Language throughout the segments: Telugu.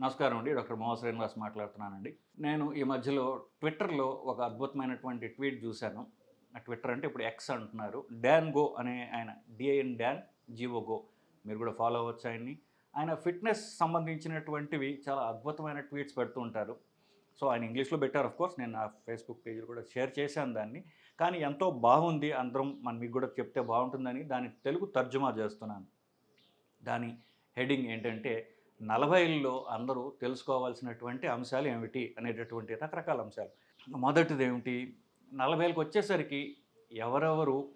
నమస్కారం అండి. డాక్టర్ మోహ శ్రీనివాస్ మాట్లాడుతున్నానండి. నేను ఈ మధ్యలో ట్విట్టర్లో ఒక అద్భుతమైనటువంటి ట్వీట్ చూశాను. ట్విట్టర్ అంటే ఇప్పుడు ఎక్స్ అంటున్నారు. డాన్ గో అనే ఆయన డిఐఎన్ డాన్ జీవో గో. మీరు కూడా ఫాలో అవ్వచ్చు ఆయన్ని. ఆయన ఫిట్నెస్ సంబంధించినటువంటివి చాలా అద్భుతమైన ట్వీట్స్ పెడుతూ ఉంటారు. సో ఆయన ఇంగ్లీష్లో పెట్టారు ఆఫ్ కోర్స్ నేను నా ఫేస్బుక్ పేజ్లో కూడా షేర్ చేశాను దాన్ని. కానీ ఎంతో బాగుంది అందరం. మన మీకు కూడా చెప్తే బాగుంటుందని దాని తెలుగు తర్జుమా చేస్తున్నాను. దాని హెడింగ్ ఏంటంటే నలభైల్లో అందరూ తెలుసుకోవాల్సినటువంటి అంశాలు ఏమిటి అనేటటువంటి రకరకాల అంశాలు. మొదటిది ఏమిటి? నలభైలకు వచ్చేసరికి ఎవరెవరు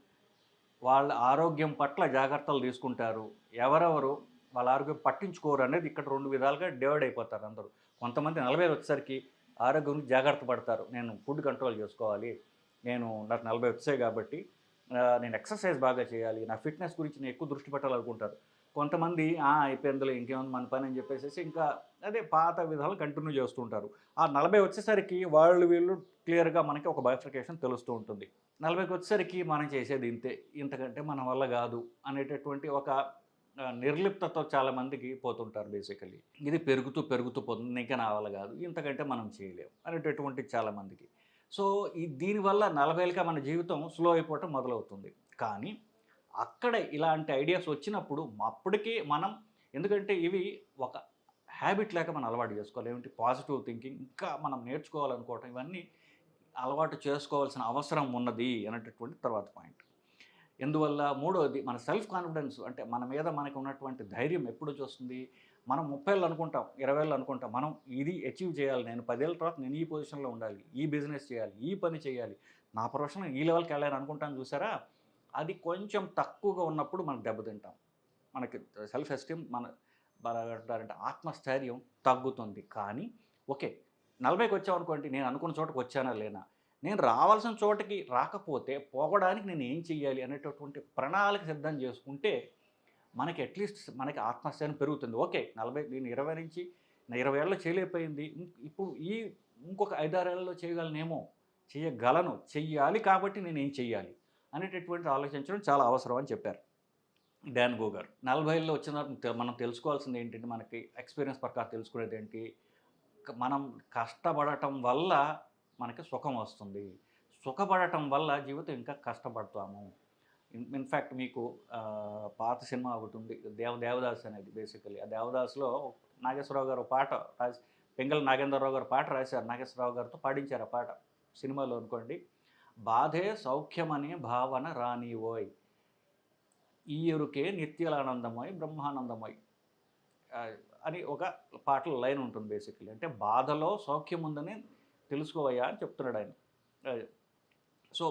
వాళ్ళ ఆరోగ్యం పట్ల జాగ్రత్తలు తీసుకుంటారు? ఎవరెవరు వాళ్ళ ఆరోగ్యం పట్టించుకోరు అనేది ఇక్కడ రెండు విధాలుగా డివైడ్ అయిపోతారు అందరూ. కొంతమంది నలభై వచ్చేసరికి ఆరోగ్యం జాగ్రత్త పడతారు. నేను ఫుడ్ కంట్రోల్ చేసుకోవాలి. నేను నాకు నలభై వచ్చాయి కాబట్టి నేను ఎక్సర్సైజ్ బాగా చేయాలి. నా ఫిట్నెస్ గురించి నేను ఎక్కువ దృష్టి పెట్టాలనుకుంటారు. కొంతమంది "ఆ, అయిపోయిందిలే ఇంకేముంది మన పని అని చెప్పేసి ఇంకా అదే పాత విధాలు కంటిన్యూ చేస్తుంటారు ఆ నలభై వచ్చేసరికి వాళ్ళు వీళ్ళు క్లియర్గా మనకి ఒక బైఫికేషన్ తెలుస్తూ ఉంటుంది. నలభైకి వచ్చేసరికి మనం చేసేది ఇంతే. ఇంతకంటే మన వల్ల కాదు అనేటటువంటి ఒక నిర్లిప్తతో చాలామందికి పోతుంటారు బేసికలీ ఇది పెరుగుతూ పెరుగుతూ పోతుంది ఇంకా నా వల్ల కాదు ఇంతకంటే మనం చేయలేము అనేటటువంటి చాలామందికి సో ఈ దీనివల్ల నలభైలుగా మన జీవితం స్లో అయిపోవటం మొదలవుతుంది. కానీ అక్కడ ఇలాంటి ఐడియాస్ వచ్చినప్పుడు అప్పటికే మనం ఎందుకంటే ఇవి ఒక హ్యాబిట్ లేక మనం అలవాటు చేసుకోవాలి. ఏమిటి? పాజిటివ్ థింకింగ్ ఇంకా మనం నేర్చుకోవాలనుకోవటం ఇవన్నీ అలవాటు చేసుకోవాల్సిన అవసరం ఉన్నది అనేటటువంటి తర్వాత పాయింట్. ఎందువల్ల? మూడోది మన సెల్ఫ్ కాన్ఫిడెన్స్ అంటే మన మీద మనకు ఉన్నటువంటి ధైర్యం ఎప్పుడు చూస్తుంది మనం ముప్పైళ్ళు అనుకుంటాం ఇరవైళ్ళు అనుకుంటాం మనం ఇది అచీవ్ చేయాలి నేను పదేళ్ళ తర్వాత నేను ఈ పొజిషన్లో ఉండాలి ఈ బిజినెస్ చేయాలి ఈ పని చేయాలి. నా ప్రొఫెషన్ ఈ లెవెల్కి వెళ్ళాలని అనుకుంటాను చూసారా? అది కొంచెం తక్కువగా ఉన్నప్పుడు మనం దెబ్బతింటాం. మనకి సెల్ఫ్ ఎస్టీమ్ మన అంటే ఆత్మస్థైర్యం తగ్గుతుంది. కానీ ఓకే నలభైకి వచ్చామనుకోండి నేను అనుకున్న చోటకి వచ్చానా లేనా? నేను రావాల్సిన చోటకి రాకపోతే పోవడానికి నేను ఏం చెయ్యాలి అనేటటువంటి ప్రణాళిక సిద్ధం చేసుకుంటే మనకి అట్లీస్ట్ మనకి ఆత్మస్థైర్యం పెరుగుతుంది. ఓకే నలభై నేను ఇరవై నుంచి ఇరవై ఏళ్ళలో చేయలేకపోయింది. ఇం- ఇప్పుడు ఈ ఇంకొక ఐదారేళ్ళలో చేయగలనేమో చేయగలను చెయ్యాలి కాబట్టి నేను ఏం చెయ్యాలి? అనేటటువంటి ఆలోచించడం చాలా అవసరం అని చెప్పారు. డాన్ గోగర్. నలభైలో వచ్చిన తె- మనం తెలుసుకోవాల్సింది ఏంటంటే మనకి ఎక్స్పీరియన్స్ ప్రకారం తెలుసుకునేది ఏంటి? మనం కష్టపడటం వల్ల మనకి సుఖం వస్తుంది. సుఖపడటం వల్ల జీవితం ఇంకా కష్టపడతాము. ఇన్ఫ్యాక్ట్ మీకు పాత సినిమా ఒకటి ఉంది. దేవ దేవదాస్ అనేది బేసికలీ. ఆ దేవదాస్లో నాగేశ్వరరావు గారు పాట రాసి పెంగళ నాగేంద్రరావు గారు పాట రాశారు. నాగేశ్వరరావు గారితో పాడించారు ఆ పాట. సినిమాలో అనుకోండి. బాధే సౌఖ్యమనే భావన రానివోయ్. ఈ ఎరుకే నిత్యలానందమోయ్ బ్రహ్మానందమోయ్ అని ఒక పాటల లైన్ ఉంటుంది బేసిక్లీ. అంటే బాధలో సౌఖ్యం ఉందని తెలుసుకోవయ్యా అని చెప్తున్నాడు ఆయన. సో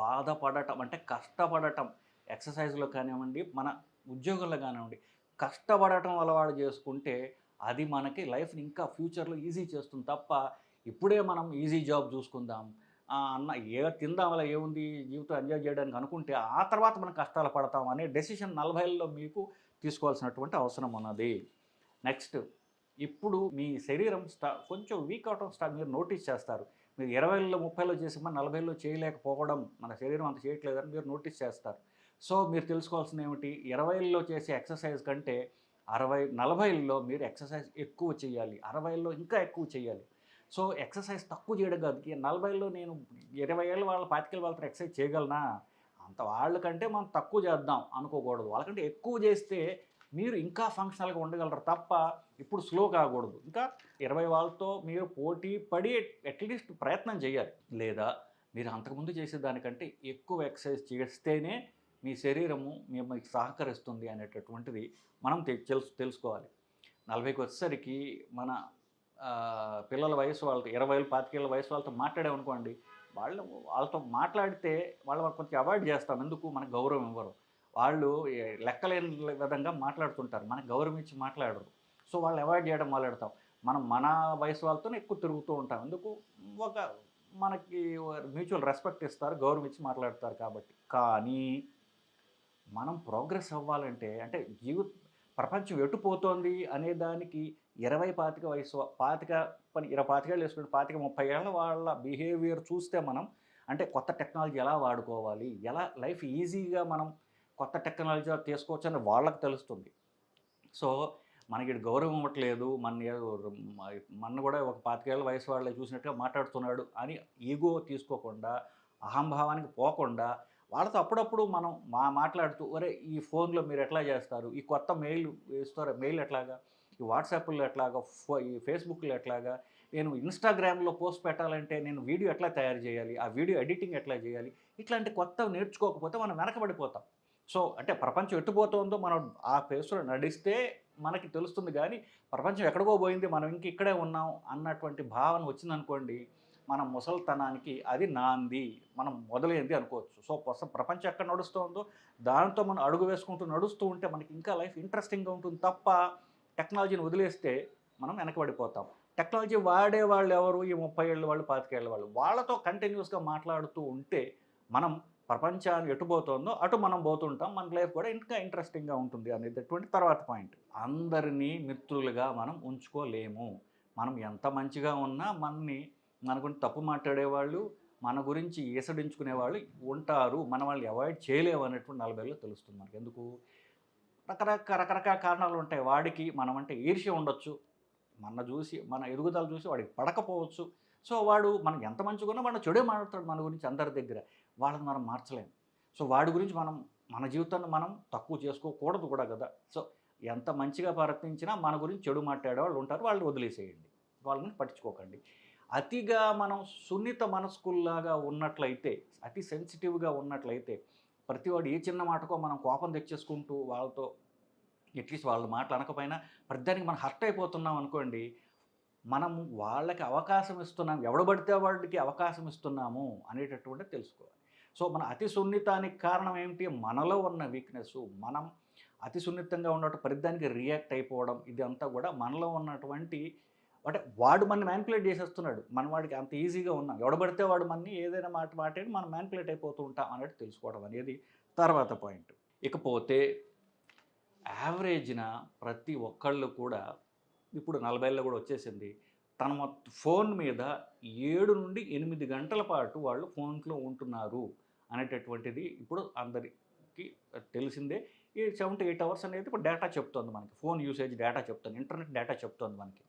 బాధపడటం అంటే కష్టపడటం. ఎక్సర్సైజ్లో కానివ్వండి మన ఉద్యోగంలో కానివ్వండి కష్టపడటం అలవాటు చేసుకుంటే అది మనకి లైఫ్ని ఇంకా ఫ్యూచర్లో ఈజీ చేస్తుంది తప్ప ఇప్పుడే మనం ఈజీ జాబ్ చూసుకుందాం అన్న ఏ తిందామలా ఏముంది జీవితం ఎంజాయ్ చేయడానికి అనుకుంటే ఆ తర్వాత మనం కష్టాలు పడతాం అనే డెసిషన్ నలభైలో మీకు తీసుకోవాల్సినటువంటి అవసరం ఉన్నది. నెక్స్ట్ ఇప్పుడు మీ శరీరం స్టా కొంచెం వీక్ అవటం స్టా మీరు నోటీస్ చేస్తారు. మీరు ఇరవైలో ముప్పైలో చేసి మన నలభైలో చేయలేకపోవడం మన శరీరం అంత చేయట్లేదని మీరు నోటీస్ చేస్తారు. సో మీరు తెలుసుకోవాల్సింది ఏమిటి? ఇరవైలో చేసే ఎక్సర్సైజ్ కంటే అరవై నలభైల్లో మీరు ఎక్సర్సైజ్ ఎక్కువ చేయాలి. అరవైలో ఇంకా ఎక్కువ చేయాలి. సో ఎక్సర్సైజ్ తక్కువ చేయడం కాదు. నలభైలో నేను ఇరవై ఏళ్ళ వాళ్ళ పాతికేళ్ళ వాళ్ళతో ఎక్సర్సైజ్ చేయగలనా? అంత వాళ్ళకంటే మనం తక్కువ చేద్దాం అనుకోకూడదు. వాళ్ళకంటే ఎక్కువ చేస్తే మీరు ఇంకా ఫంక్షనల్గా ఉండగలరు తప్ప ఇప్పుడు స్లో కాకూడదు. ఇంకా ఇరవై వాళ్ళతో మీరు పోటీ పడి అట్లీస్ట్ ప్రయత్నం చేయాలి. లేదా మీరు అంతకుముందు చేసే దానికంటే ఎక్కువ ఎక్సర్సైజ్ చేస్తేనే మీ శరీరము మీకు సహకరిస్తుంది అనేటటువంటిది మనం తెలుసు తెలుసుకోవాలి. నలభైకి వచ్చేసరికి మన పిల్లల వయసు వాళ్ళతో ఇరవై ఏళ్ళు పాతికేళ్ళ వయసు వాళ్ళతో మాట్లాడామనుకోండి వాళ్ళు వాళ్ళతో మాట్లాడితే వాళ్ళు కొంచెం అవాయిడ్ చేస్తాం. ఎందుకు? మనకు గౌరవం ఇవ్వరు. వాళ్ళు లెక్కలేని విధంగా మాట్లాడుతుంటారు. మనకు గౌరవం ఇచ్చి మాట్లాడరు. సో వాళ్ళు అవాయిడ్ చేయడం మొదలెడతాం. మనం మన వయసు వాళ్ళతోనే ఎక్కువ తిరుగుతూ ఉంటాం. ఎందుకు? ఒక మనకి మ్యూచువల్ రెస్పెక్ట్ ఇస్తారు గౌరవం ఇచ్చి మాట్లాడతారు కాబట్టి. కానీ మనం ప్రోగ్రెస్ అవ్వాలంటే అంటే జీవిత ప్రపంచం ఎటుపోతోంది అనే దానికి ఇరవై పాతిక వయసు పాతిక పని ఇరవై పాతికేళ్ళు వేసుకుంటే పాతిక ముప్పై ఏళ్ళ వాళ్ళ బిహేవియర్ చూస్తే మనం అంటే కొత్త టెక్నాలజీ ఎలా వాడుకోవాలి ఎలా లైఫ్ ఈజీగా మనం కొత్త టెక్నాలజీ తీసుకోవచ్చు అని వాళ్ళకి తెలుస్తుంది. సో మనకి గౌరవం ఇవ్వట్లేదు మన మన కూడా ఒక పాతికేళ్ళ వయసు వాళ్ళే చూసినట్టుగా మాట్లాడుతున్నాడు అని ఈగో తీసుకోకుండా అహంభావానికి పోకుండా వాళ్ళతో అప్పుడప్పుడు మనం మా మాట్లాడుతూ ఒరే ఈ ఫోన్లో మీరు ఎట్లా చేస్తారు? ఈ కొత్త మెయిల్ వేస్తారు? మెయిల్ ఎట్లాగా? ఈ వాట్సాప్లో ఎట్లాగా ఈ ఫేస్బుక్లో ఎట్లాగా నేను ఇన్స్టాగ్రామ్లో పోస్ట్ పెట్టాలంటే నేను వీడియో ఎట్లా తయారు చేయాలి ఆ వీడియో ఎడిటింగ్ ఎట్లా చేయాలి ఇట్లాంటి కొత్త నేర్చుకోకపోతే మనం వెనకబడిపోతాం. సో అంటే ప్రపంచం ఎట్టుపోతుందో మనం ఆ ఫేస్లో నడిస్తే మనకి తెలుస్తుంది కానీ ప్రపంచం ఎక్కడికో పోయింది మనం ఇంక ఇక్కడే ఉన్నాం అన్నటువంటి భావన వచ్చిందనుకోండి మన ముసలితనానికి అది నాంది మనం మొదలైంది అనుకోవచ్చు. సో కోసం ప్రపంచం ఎక్కడ నడుస్తుందో దాంతో మనం అడుగు వేసుకుంటూ నడుస్తూ ఉంటే మనకి ఇంకా లైఫ్ ఇంట్రెస్టింగ్గా ఉంటుంది తప్ప టెక్నాలజీని వదిలేస్తే మనం వెనకబడిపోతాం. టెక్నాలజీ వాడే వాళ్ళు ఎవరు? ఈ ముప్పై ఏళ్ళ వాళ్ళు పాతికేళ్ళ వాళ్ళు. వాళ్ళతో కంటిన్యూస్గా మాట్లాడుతూ ఉంటే మనం ప్రపంచాన్ని ఎటు పోతుందో అటు మనం పోతుంటాం. మన లైఫ్ కూడా ఇంకా ఇంట్రెస్టింగ్గా ఉంటుంది అనేటటువంటి తర్వాత పాయింట్. అందరినీ మిత్రులుగా మనం ఉంచుకోలేము. మనం ఎంత మంచిగా ఉన్నా మనని మన గురించి తప్పు మాట్లాడేవాళ్ళు మన గురించి ఈసడించుకునే వాళ్ళు ఉంటారు. మన వాళ్ళని అవాయిడ్ చేయలేము అనేటువంటి నలభైలో తెలుస్తుంది మనకి. ఎందుకు? రకరకాల రకరకాల కారణాలు ఉంటాయి. వాడికి మనం అంటే ఈర్ష్య ఉండొచ్చు. మన చూసి మన ఎదుగుదల చూసి వాడికి పడకపోవచ్చు. సో వాడు మనం ఎంత మంచిగా మన చెడే మాట్లాడతాడు మన గురించి అందరి దగ్గర. వాళ్ళని మనం మార్చలేము సో వాడి గురించి మనం మన జీవితాన్ని మనం తక్కువ చేసుకోకూడదు కూడా కదా. సో ఎంత మంచిగా ప్రయత్నించినా మన గురించి చెడు మాట్లాడే వాళ్ళు ఉంటారు. వాళ్ళని వదిలేసేయండి. వాళ్ళని పట్టించుకోకండి. అతిగా మనం సున్నిత మనస్కుల్లాగా ఉన్నట్లయితే అతి సెన్సిటివ్గా ఉన్నట్లయితే ప్రతివాడు ఏ చిన్న మాటకో మనం కోపం తెచ్చేసుకుంటూ వాళ్ళతో ఎట్లీస్ట్ వాళ్ళ మాటలు అనకపోయినా ప్రతిదానికి మనం హర్ట్ అయిపోతున్నాం అనుకోండి మనం వాళ్ళకి అవకాశం ఇస్తున్నాం. ఎవడబడితే వాడికి అవకాశం ఇస్తున్నాము అనేటటువంటి తెలుసుకోవాలి. సో మన అతి సున్నితానికి కారణం ఏమిటి? మనలో ఉన్న వీక్నెస్ మనం అతి సున్నితంగా ఉన్నట్టు ప్రతిదానికి రియాక్ట్ అయిపోవడం ఇదంతా కూడా మనలో ఉన్నటువంటి అంటే వాడు మన మ్యాన్పులేట్ చేసేస్తున్నాడు. మన వాడికి అంత ఈజీగా ఉన్నాం. ఎవడబడితే వాడు మనని ఏదైనా మాట మాట్లాడి మనం మ్యాన్పులేట్ అయిపోతూ ఉంటాం అన్నట్టు తెలుసుకోవడం అనేది తర్వాత పాయింట్ ఇకపోతే యావరేజ్న ప్రతి ఒక్కళ్ళు కూడా ఇప్పుడు నలభైలో కూడా వచ్చేసింది. తన మొత్తం ఫోన్ మీద ఏడు నుండి ఎనిమిది గంటల పాటు వాళ్ళు ఫోన్లో ఉంటున్నారు అనేటటువంటిది ఇప్పుడు అందరికీ తెలిసిందే. ఈ సెవెన్ టు ఎయిట్ అవర్స్ అనేది ఇప్పుడు డేటా చెప్తోంది మనకి. ఫోన్ యూసేజ్ డేటా చెప్తుంది. ఇంటర్నెట్ డేటా చెప్తోంది మనకి.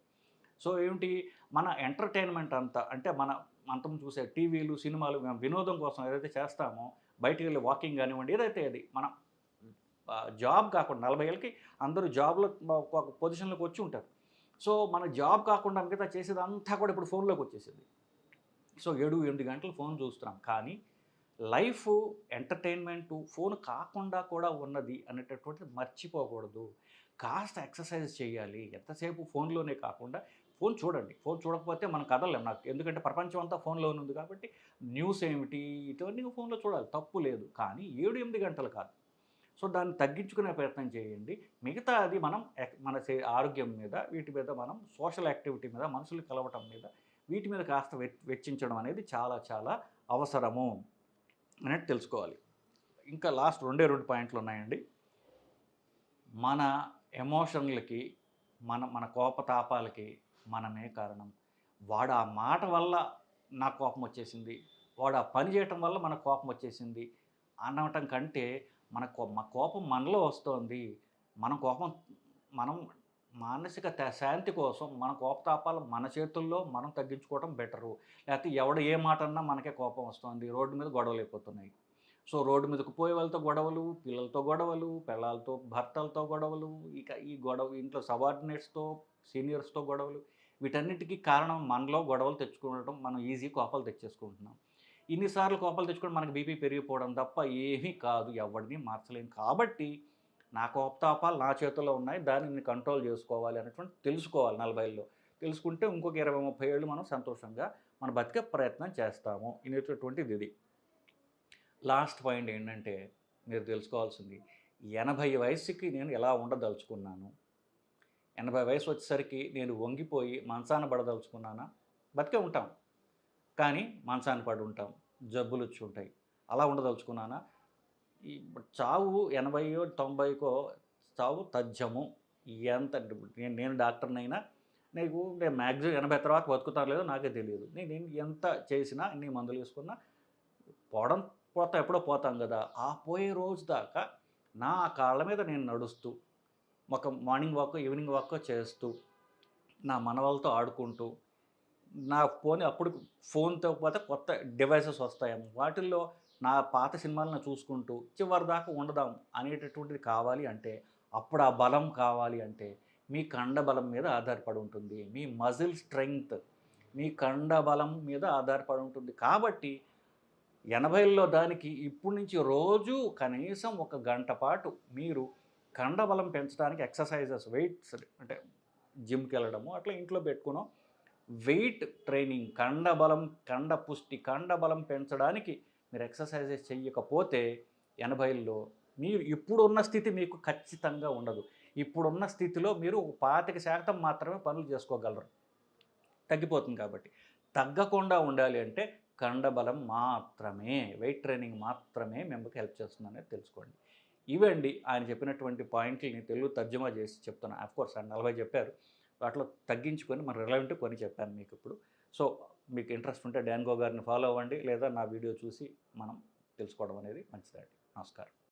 సో ఏమిటి? మన ఎంటర్టైన్మెంట్ అంతా అంటే మన అంతం చూసే టీవీలు సినిమాలు మేము వినోదం కోసం ఏదైతే చేస్తామో బయటికి వెళ్ళి వాకింగ్ కానివ్వండి ఏదైతే అది మనం జాబ్ కాకుండా నలభై ఏళ్ళకి అందరూ జాబ్లో ఒక పొజిషన్లోకి వచ్చి ఉంటారు. సో మన జాబ్ కాకుండా మిగతా చేసేదంతా కూడా ఇప్పుడు ఫోన్లోకి వచ్చేసింది. సో ఏడు ఎనిమిది గంటలు ఫోన్ చూస్తున్నాం. కానీ లైఫ్ ఎంటర్టైన్మెంట్ ఫోన్ కాకుండా కూడా ఉన్నది అనేటటువంటిది మర్చిపోకూడదు. కాస్త ఎక్సర్సైజ్ చేయాలి. ఎంతసేపు ఫోన్లోనే కాకుండా ఫోన్ చూడండి. ఫోన్ చూడకపోతే మనం కథలేం నాకు ఎందుకంటే ప్రపంచం అంతా ఫోన్లో ఉంది కాబట్టి న్యూస్ ఏమిటి? ఇటువంటి ఫోన్లో చూడాలి. తప్పు లేదు. కానీ ఏడు ఎనిమిది గంటలు కాదు. సో దాన్ని తగ్గించుకునే ప్రయత్నం చేయండి. మిగతా అది మనం మన ఆరోగ్యం మీద వీటి మీద మనం సోషల్ యాక్టివిటీ మీద మనుషులు కలవటం మీద వీటి మీద కాస్త వెచ్చించడం అనేది చాలా చాలా అవసరము అనేది తెలుసుకోవాలి. ఇంకా లాస్ట్ రెండే రెండు పాయింట్లు ఉన్నాయండి. మన ఎమోషన్లకి మన మన కోపతాపాలకి మనమే కారణం. వాడు ఆ మాట వల్ల నా కోపం వచ్చేసింది. వాడు ఆ పని చేయటం వల్ల మన కోపం వచ్చేసింది. అనటం కంటే మన కో మా కోపం మనలో వస్తోంది. మన కోపం మనం మానసిక త- శాంతి కోసం మన కోపతాపాలు మన చేతుల్లో మనం తగ్గించుకోవడం బెటరు. లేకపోతే ఎవడు ఏ మాట అన్నా మనకే కోపం వస్తుంది. రోడ్డు మీద గొడవలు అయిపోతున్నాయి. సో రోడ్డు మీదకు పోయే వాళ్ళతో గొడవలు పిల్లలతో గొడవలు పిల్లలతో భర్తలతో గొడవలు ఇక ఈ గొడవ ఇంట్లో సబార్డినేట్స్తో సీనియర్స్తో గొడవలు వీటన్నిటికీ కారణం మనలో గొడవలు తెచ్చుకోవడం మనం ఈజీ కోపాలు తెచ్చేసుకుంటున్నాం. ఇన్నిసార్లు కోపాలు తెచ్చుకోవడం మనకి బీపీ పెరిగిపోవడం తప్ప ఏమీ కాదు ఎవరిని మార్చలేము కాబట్టి నా కోపతాపాలు నా చేతుల్లో ఉన్నాయి దాన్ని నేను కంట్రోల్ చేసుకోవాలి అనేటువంటి తెలుసుకోవాలి నలభైలో తెలుసుకుంటే ఇంకొక ఇరవై ముప్పై ఏళ్ళు మనం సంతోషంగా మన బతికే ప్రయత్నం చేస్తాము అనేటటువంటిది ఇది లాస్ట్ పాయింట్ ఏంటంటే మీరు తెలుసుకోవాల్సింది ఎనభై వయసుకి నేను ఎలా ఉండదలుచుకున్నాను? ఎనభై వయసు వచ్చేసరికి నేను వంగిపోయి మంచాన పడదలుచుకున్నానా బతికే ఉంటాం. కానీ మంచాన పడి ఉంటాం. జబ్బులు వచ్చి ఉంటాయి. అలా ఉండదలుచుకున్నానా? ఈ చావు ఎనభైయో తొంభైకో చావు తథ్యము. ఎంత నేను నేను డాక్టర్నైనా నీకు నేను మ్యాక్సిమం ఎనభై తర్వాత బతుకుతాను లేదో నాకే తెలియదు. నేను ఎంత చేసినా ఎన్ని మందులు వేసుకున్నా పోవడం పోతా ఎప్పుడో పోతాం కదా. ఆ పోయే రోజు దాకా నా కాళ్ళ మీద నేను నడుస్తూ ఒక మార్నింగ్ వాక్ ఈవినింగ్ వాక్ చేస్తూ నా మనవాళ్ళతో ఆడుకుంటూ నా ఫోన్ అప్పుడు ఫోన్తో పాటు కొత్త డివైసెస్ వస్తాయేమో. వాటిల్లో నా పాత సినిమాలను చూసుకుంటూ చివరి దాకా ఉండదాం అనేటటువంటిది కావాలి అంటే అప్పుడు ఆ బలం కావాలి అంటే మీ కండ బలం మీద ఆధారపడి ఉంటుంది. మీ మజిల్ స్ట్రెంగ్త్ మీ కండ బలం మీద ఆధారపడి ఉంటుంది. కాబట్టి ఎనభైల్లో దానికి ఇప్పటి నుంచి రోజు కనీసం ఒక గంట పాటు మీరు కండబలం పెంచడానికి ఎక్సర్సైజెస్ వెయిట్స్ అంటే జిమ్కి వెళ్ళడము అట్లా ఇంట్లో పెట్టుకున్నాం. వెయిట్ ట్రైనింగ్ కండబలం కండ పుష్టి కండబలం పెంచడానికి మీరు ఎక్సర్సైజెస్ చెయ్యకపోతే ఎనభైల్లో మీరు ఇప్పుడున్న స్థితి మీకు ఖచ్చితంగా ఉండదు. ఇప్పుడున్న స్థితిలో మీరు పాతిక శాతం మాత్రమే పనులు చేసుకోగలరు. తగ్గిపోతుంది కాబట్టి. తగ్గకుండా ఉండాలి అంటే కండబలం మాత్రమే వెయిట్ ట్రైనింగ్ మాత్రమే మెంబర్కి హెల్ప్ చేస్తుంది అనేది తెలుసుకోండి. ఇవండి ఆయన చెప్పినటువంటి పాయింట్లని తెలుగు తర్జుమా చేసి చెప్తున్నాను అఫ్కోర్స్ ఆయన నలభై చెప్పారు. వాటిలో తగ్గించుకొని మన రిలవెంట్ కొని చెప్పాను మీకు ఇప్పుడు. సో మీకు ఇంట్రెస్ట్ ఉంటే డాన్గో గారిని ఫాలో అవ్వండి లేదా నా వీడియో చూసి మనం తెలుసుకోవడం అనేది మంచిదండి. నమస్కారం.